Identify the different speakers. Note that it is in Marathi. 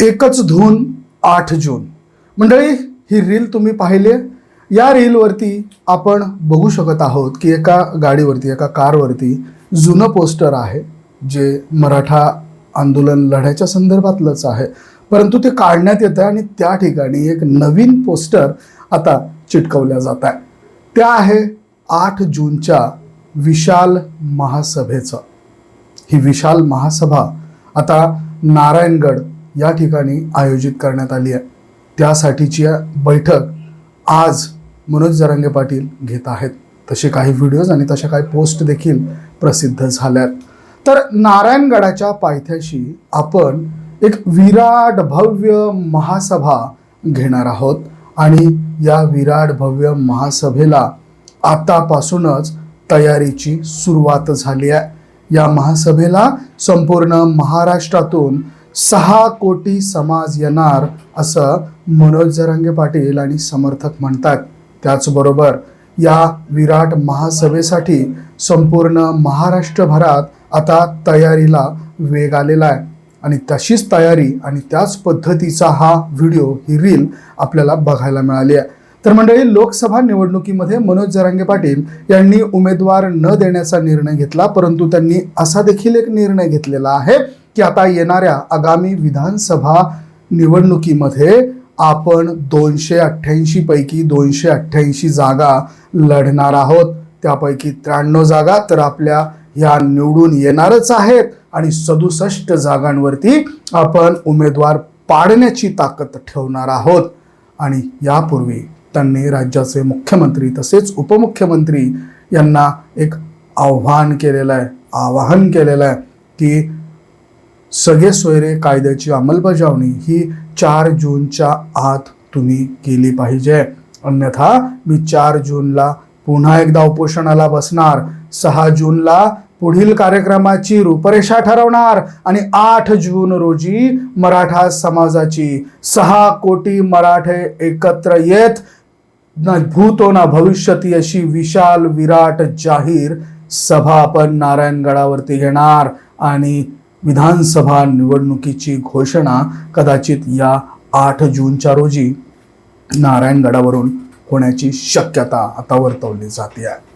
Speaker 1: एकच धून आठ जून. मंडळी ही रील तुम्ही पाहिली या रीलवरती आपण बघू शकत आहोत की एका गाडीवरती एका कारवरती जुनं पोस्टर आहे जे मराठा आंदोलन लढ्याच्या संदर्भातलंच आहे. परंतु ते काढण्यात येतं आणि त्या ठिकाणी एक नवीन पोस्टर आता चिटकवल्या जात आहे. त्या आहे आठ जूनच्या विशाल महासभेचं. ही विशाल महासभा आता नारायणगड या ठिकाणी आयोजित करण्यात आली आहे. त्यासाठीची बैठक आज मनोज जरांगे पाटील घेत आहेत. तसे काही व्हिडिओज आणि तशा काही पोस्ट देखील प्रसिद्ध झाल्यात तर नारायणगडाच्या पायथ्याशी आपण एक विराट भव्य महासभा घेणार आहोत. आणि या विराट भव्य महासभेला आतापासूनच तयारीची सुरुवात झाली आहे. या महासभेला संपूर्ण महाराष्ट्रातून सहा कोटी समाज येणार असं मनोज जरांगे पाटील आणि समर्थक म्हणतात. त्याचबरोबर या विराट महासभेसाठी संपूर्ण महाराष्ट्रभरात आता तयारीला वेग आलेला आहे. आणि तशीच तयारी आणि त्याच पद्धतीचा हा व्हिडिओ ही रील आपल्याला बघायला मिळाली आहे. तर मंडळी लोकसभा निवडणुकीमध्ये मनोज जरांगे पाटील यांनी उमेदवार न देण्याचा निर्णय घेतला परंतु त्यांनी असा देखील एक निर्णय घेतलेला आहे की आता येणाऱ्या आगामी विधानसभा निवडणुकीमध्ये आपण दोनशे अठ्ठ्याऐंशी पैकी दोनशे अठ्ठ्याऐंशी जागा लढणार आहोत. त्यापैकी त्र्याण्णव जागा तर आपल्या ह्या निवडून येणारच आहेत आणि सदुसष्ट जागांवरती आपण उमेदवार पाडण्याची ताकद ठेवणार आहोत. आणि यापूर्वी त्यांनी राज्याचे मुख्यमंत्री तसेच उपमुख्यमंत्री यांना एक आव्हान केलेलं आहे आवाहन केलेलं आहे की सगळे सोयरे कायद्याची अंमलबजावणी ही चार जूनच्या आत तुम्ही केली पाहिजे. अन्यथा मी चार जूनला पुन्हा एकदा उपोषणाला बसणार सहा जूनला पुढील कार्यक्रमाची रूपरेषा ठरवणार आणि आठ जून रोजी मराठा समाजाची सहा कोटी मराठे एकत्र येत न भूतो ना भविष्यती अशी विशाल विराट जाहीर सभा आपण नारायणगडावरती घेणार आणि विधानसभा निवडणुकीची घोषणा कदाचित या आठ जूनच्या रोजी नारायणगडावरून होण्याची शक्यता आता वर्तवली जाते आहे.